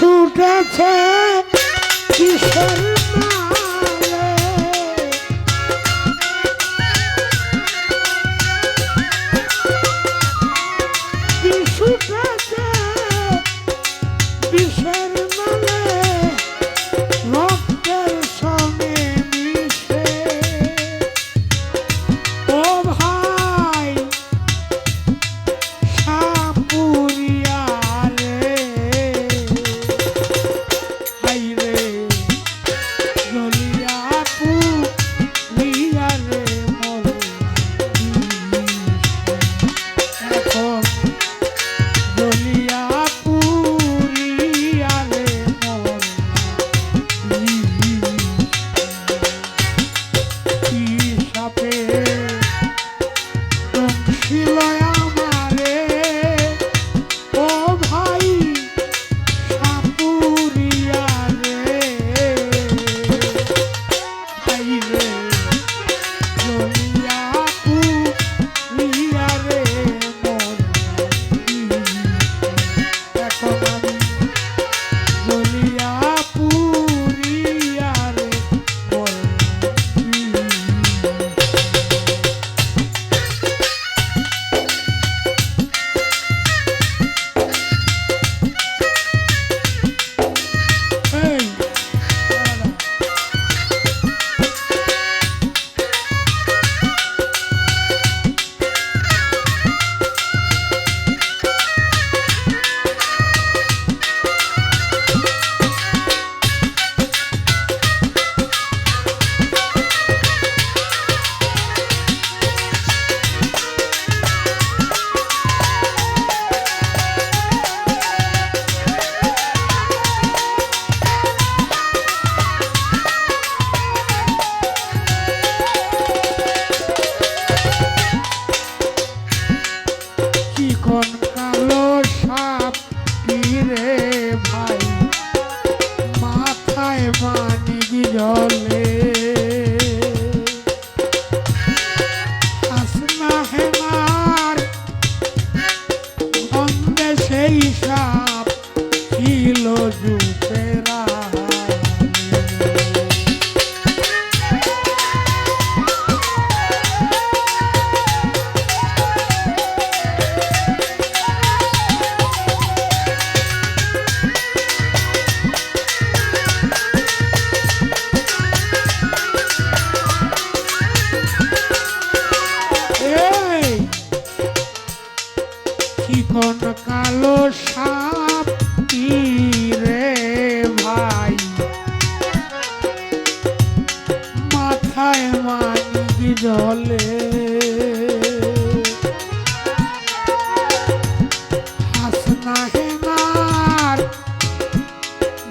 ছুটেছে কিশোর।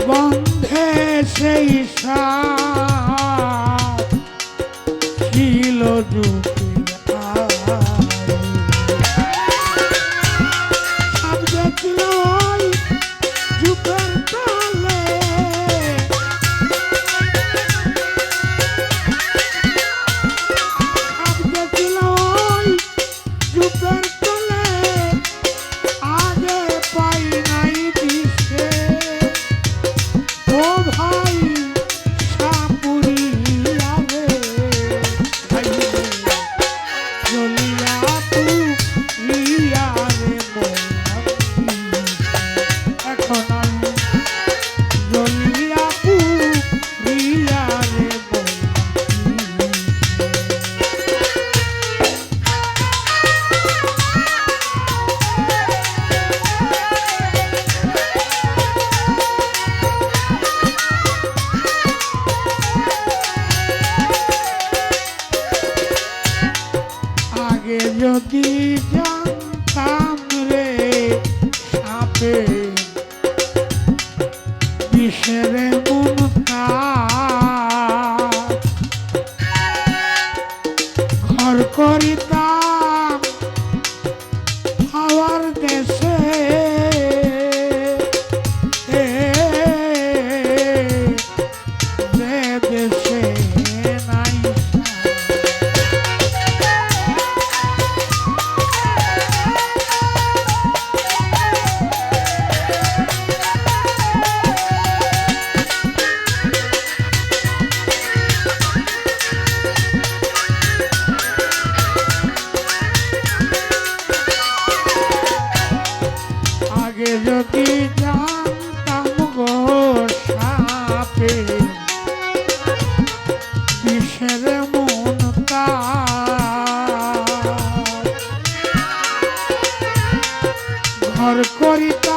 বন্ধে সেই সা কি জানতাম রে সাপে। বিষের মমতা ঘর করিতাম খাওয়ার দেশ ঘর করিতাম